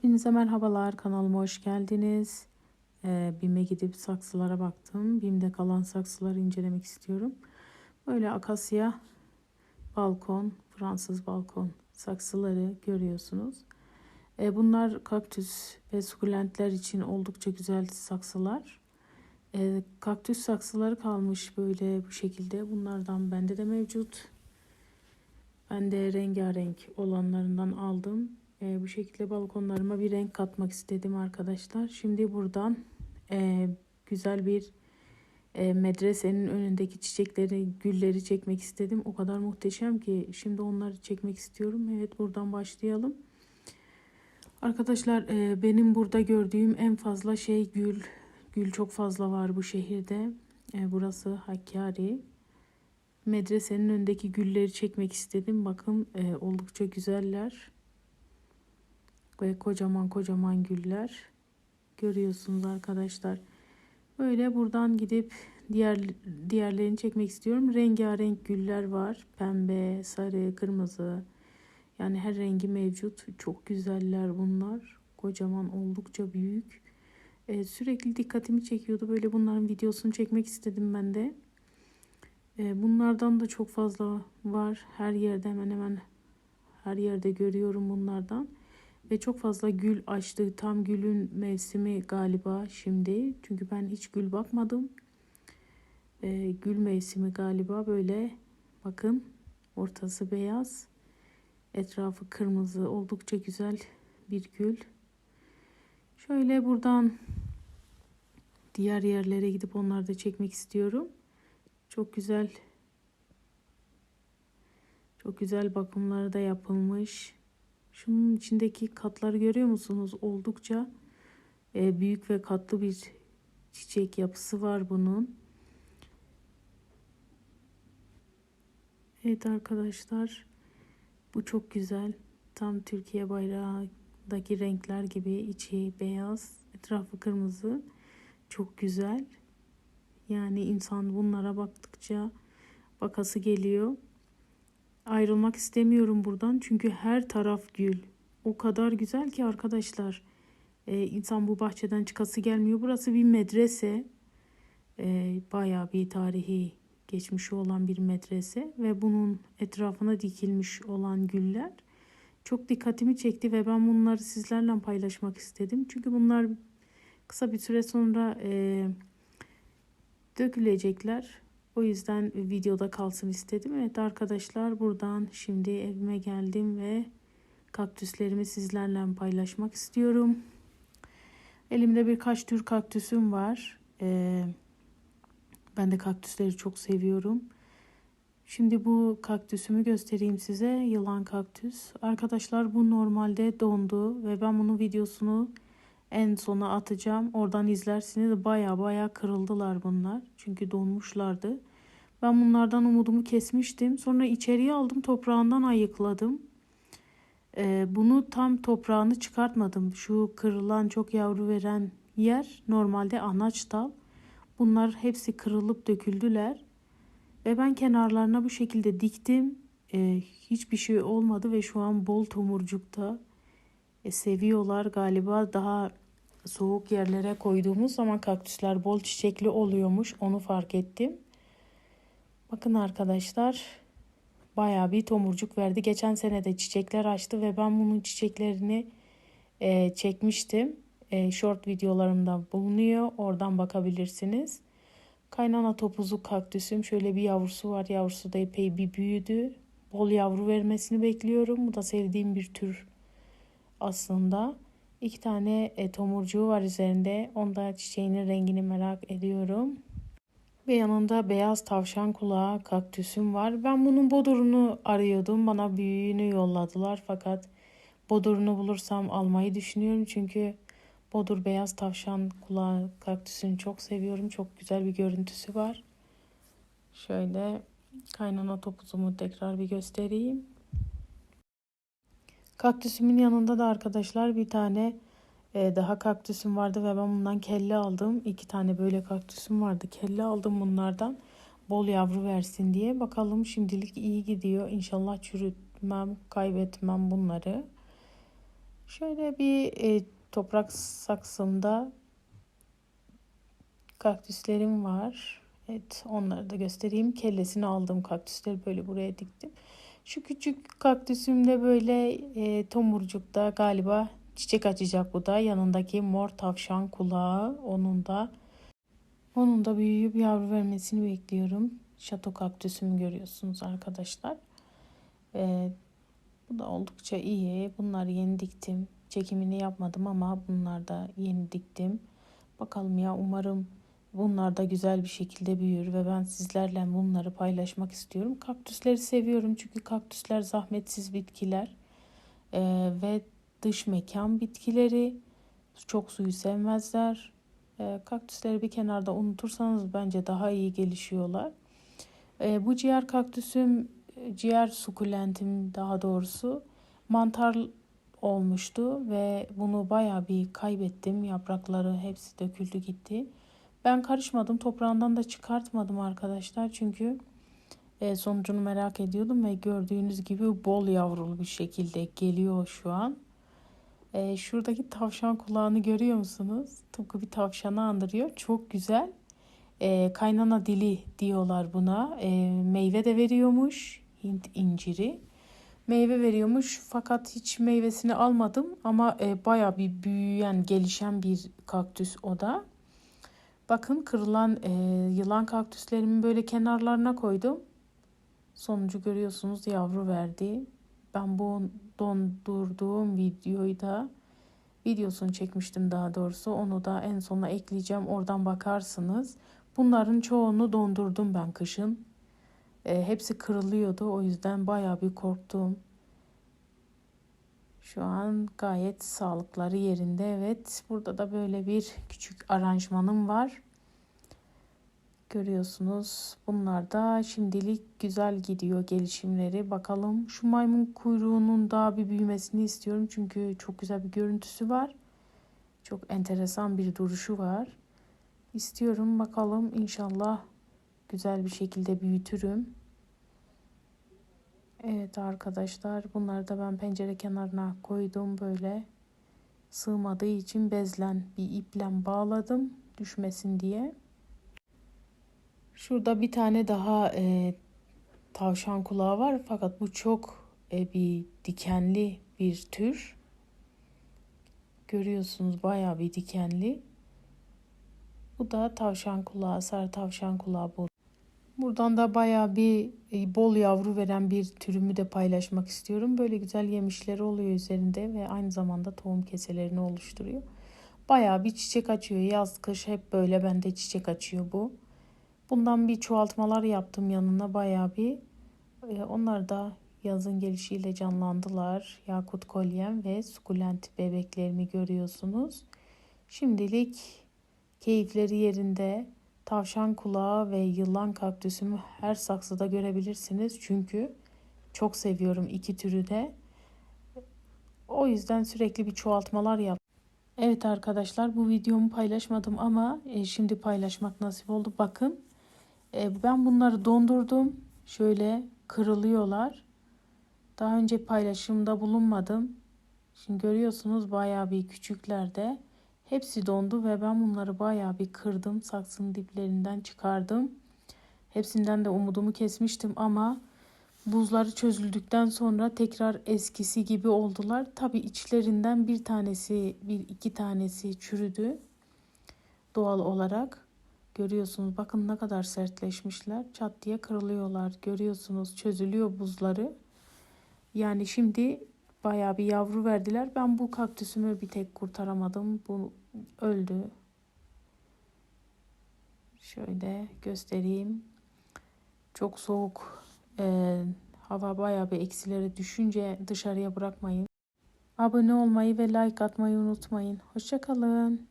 Hepinize merhabalar kanalıma hoş geldiniz. Ee, gidip saksılara baktım. BİM'de kalan saksıları incelemek istiyorum. Böyle akasya balkon, Fransız balkon saksıları görüyorsunuz. Ee, bunlar kaktüs ve sukulentler için oldukça güzel saksılar. Ee, kaktüs saksıları kalmış böyle bu şekilde. Bunlardan bende de mevcut. Ben de rengarenk olanlarından aldım. E, bu şekilde balkonlarıma bir renk katmak istedim arkadaşlar. Şimdi buradan e, güzel bir e, medresenin önündeki çiçekleri, gülleri çekmek istedim. O kadar muhteşem ki şimdi onları çekmek istiyorum. Evet buradan başlayalım. Arkadaşlar e, benim burada gördüğüm en fazla şey gül. Gül çok fazla var bu şehirde. E, burası Hakkari. Medresenin önündeki gülleri çekmek istedim. Bakın e, oldukça güzeller ve kocaman kocaman güller görüyorsunuz arkadaşlar. Böyle buradan gidip diğer diğerlerini çekmek istiyorum. Rengarenk güller var. Pembe, sarı, kırmızı. Yani her rengi mevcut. Çok güzeller bunlar. Kocaman oldukça büyük. Ee, sürekli dikkatimi çekiyordu. Böyle bunların videosunu çekmek istedim ben de. Ee, bunlardan da çok fazla var. Her yerde hemen hemen her yerde görüyorum bunlardan. Ve çok fazla gül açtı. Tam gülün mevsimi galiba şimdi. Çünkü ben hiç gül bakmadım. Ee, gül mevsimi galiba böyle. Bakın ortası beyaz. Etrafı kırmızı. Oldukça güzel bir gül. Şöyle buradan diğer yerlere gidip onları da çekmek istiyorum. Çok güzel çok güzel bakımları da yapılmış. Şunun içindeki katları görüyor musunuz? Oldukça e, büyük ve katlı bir çiçek yapısı var bunun. Evet arkadaşlar bu çok güzel. Tam Türkiye bayrağındaki renkler gibi içi beyaz, etrafı kırmızı. Çok güzel. Yani insan bunlara baktıkça bakası geliyor. Ayrılmak istemiyorum buradan çünkü her taraf gül. O kadar güzel ki arkadaşlar. Ee, insan bu bahçeden çıkası gelmiyor. Burası bir medrese. Ee, bayağı bir tarihi geçmişi olan bir medrese ve bunun etrafına dikilmiş olan güller çok dikkatimi çekti ve ben bunları sizlerle paylaşmak istedim. Çünkü bunlar kısa bir süre sonra e, dökülecekler o yüzden videoda kalsın istedim. Evet arkadaşlar buradan şimdi evime geldim ve kaktüslerimi sizlerle paylaşmak istiyorum. Elimde birkaç tür kaktüsüm var. Ee, ben de kaktüsleri çok seviyorum. Şimdi bu kaktüsümü göstereyim size. Yılan kaktüs. Arkadaşlar bu normalde dondu ve ben bunun videosunu en sona atacağım. Oradan izlersiniz. Baya baya kırıldılar bunlar. Çünkü donmuşlardı. Ben bunlardan umudumu kesmiştim. Sonra içeriye aldım toprağından ayıkladım. Ee, bunu tam toprağını çıkartmadım. Şu kırılan çok yavru veren yer normalde anaç dal. Bunlar hepsi kırılıp döküldüler. Ve ben kenarlarına bu şekilde diktim. Ee, hiçbir şey olmadı ve şu an bol tomurcukta. E, seviyorlar galiba daha soğuk yerlere koyduğumuz zaman kaktüsler bol çiçekli oluyormuş. Onu fark ettim. Bakın arkadaşlar baya bir tomurcuk verdi. Geçen sene de çiçekler açtı ve ben bunun çiçeklerini e, çekmiştim. E, short videolarımda bulunuyor. Oradan bakabilirsiniz. Kaynana topuzu kaktüsüm. Şöyle bir yavrusu var. Yavrusu da epey bir büyüdü. Bol yavru vermesini bekliyorum. Bu da sevdiğim bir tür aslında. İki tane e, tomurcuğu var üzerinde. Onda çiçeğinin rengini merak ediyorum. Ve yanında beyaz tavşan kulağı kaktüsüm var. Ben bunun bodurunu arıyordum. Bana büyüğünü yolladılar fakat bodurunu bulursam almayı düşünüyorum. Çünkü bodur beyaz tavşan kulağı kaktüsünü çok seviyorum. Çok güzel bir görüntüsü var. Şöyle kaynana topuzumu tekrar bir göstereyim. Kaktüsümün yanında da arkadaşlar bir tane ee, daha kaktüsüm vardı ve ben bundan kelle aldım. İki tane böyle kaktüsüm vardı. Kelle aldım bunlardan. Bol yavru versin diye. Bakalım şimdilik iyi gidiyor. İnşallah çürütmem, kaybetmem bunları. Şöyle bir e, toprak saksımda kaktüslerim var. Evet onları da göstereyim. Kellesini aldım kaktüsleri böyle buraya diktim. Şu küçük kaktüsümde böyle e, tomurcukta galiba çiçek açacak bu da. Yanındaki mor tavşan kulağı onun da onun da büyüyüp yavru vermesini bekliyorum. Şato kaktüsümü görüyorsunuz arkadaşlar. E, bu da oldukça iyi. Bunları yeni diktim. Çekimini yapmadım ama bunlar da yeni diktim. Bakalım ya umarım bunlar da güzel bir şekilde büyür ve ben sizlerle bunları paylaşmak istiyorum. Kaktüsleri seviyorum çünkü kaktüsler zahmetsiz bitkiler ee, ve dış mekan bitkileri çok suyu sevmezler. Ee, kaktüsleri bir kenarda unutursanız bence daha iyi gelişiyorlar. Ee, bu ciğer kaktüsüm ciğer sukulentim daha doğrusu mantar olmuştu ve bunu baya bir kaybettim. Yaprakları hepsi döküldü gitti. Ben karışmadım. Toprağından da çıkartmadım arkadaşlar. Çünkü e, sonucunu merak ediyordum ve gördüğünüz gibi bol yavrulu bir şekilde geliyor şu an. E, şuradaki tavşan kulağını görüyor musunuz? Tıpkı bir tavşanı andırıyor. Çok güzel. E, kaynana dili diyorlar buna. Meyve de veriyormuş. Hint inciri. Meyve veriyormuş fakat hiç meyvesini almadım ama baya bir büyüyen, gelişen bir kaktüs o da. Bakın kırılan e, yılan kaktüslerimi böyle kenarlarına koydum. Sonucu görüyorsunuz yavru verdi. Ben bu dondurduğum videoyu da videosunu çekmiştim daha doğrusu. Onu da en sona ekleyeceğim. Oradan bakarsınız. Bunların çoğunu dondurdum ben kışın. E, hepsi kırılıyordu. O yüzden bayağı bir korktum. Şu an gayet sağlıkları yerinde. Evet burada da böyle bir küçük aranjmanım var. Görüyorsunuz. Bunlar da şimdilik güzel gidiyor gelişimleri. Bakalım şu maymun kuyruğunun daha bir büyümesini istiyorum. Çünkü çok güzel bir görüntüsü var. Çok enteresan bir duruşu var. İstiyorum bakalım inşallah güzel bir şekilde büyütürüm. Evet arkadaşlar bunları da ben pencere kenarına koydum böyle sığmadığı için bezlen bir iple bağladım düşmesin diye. Şurada bir tane daha e, tavşan kulağı var fakat bu çok e, bir dikenli bir tür. Görüyorsunuz bayağı bir dikenli. Bu da tavşan kulağı, sarı tavşan kulağı bu. Buradan da bayağı bir e, bol yavru veren bir türümü de paylaşmak istiyorum. Böyle güzel yemişleri oluyor üzerinde ve aynı zamanda tohum keselerini oluşturuyor. Bayağı bir çiçek açıyor. Yaz kış hep böyle bende çiçek açıyor bu. Bundan bir çoğaltmalar yaptım yanına bayağı bir. E, onlar da yazın gelişiyle canlandılar. Yakut kolyem ve sukulent bebeklerimi görüyorsunuz. Şimdilik keyifleri yerinde. Tavşan kulağı ve yılan kaktüsümü her saksıda görebilirsiniz. Çünkü çok seviyorum iki türü de. O yüzden sürekli bir çoğaltmalar yap. Evet arkadaşlar bu videomu paylaşmadım ama e, şimdi paylaşmak nasip oldu. Bakın e, ben bunları dondurdum. Şöyle kırılıyorlar. Daha önce paylaşımda bulunmadım. Şimdi görüyorsunuz bayağı bir küçüklerde. Hepsi dondu ve ben bunları bayağı bir kırdım. Saksının diplerinden çıkardım. Hepsinden de umudumu kesmiştim ama buzları çözüldükten sonra tekrar eskisi gibi oldular. Tabi içlerinden bir tanesi, bir iki tanesi çürüdü doğal olarak. Görüyorsunuz bakın ne kadar sertleşmişler. Çat diye kırılıyorlar. Görüyorsunuz çözülüyor buzları. Yani şimdi bayağı bir yavru verdiler. Ben bu kaktüsümü bir tek kurtaramadım. Bu öldü. Şöyle göstereyim. Çok soğuk. Ee, hava bayağı bir eksilere düşünce dışarıya bırakmayın. Abone olmayı ve like atmayı unutmayın. Hoşçakalın.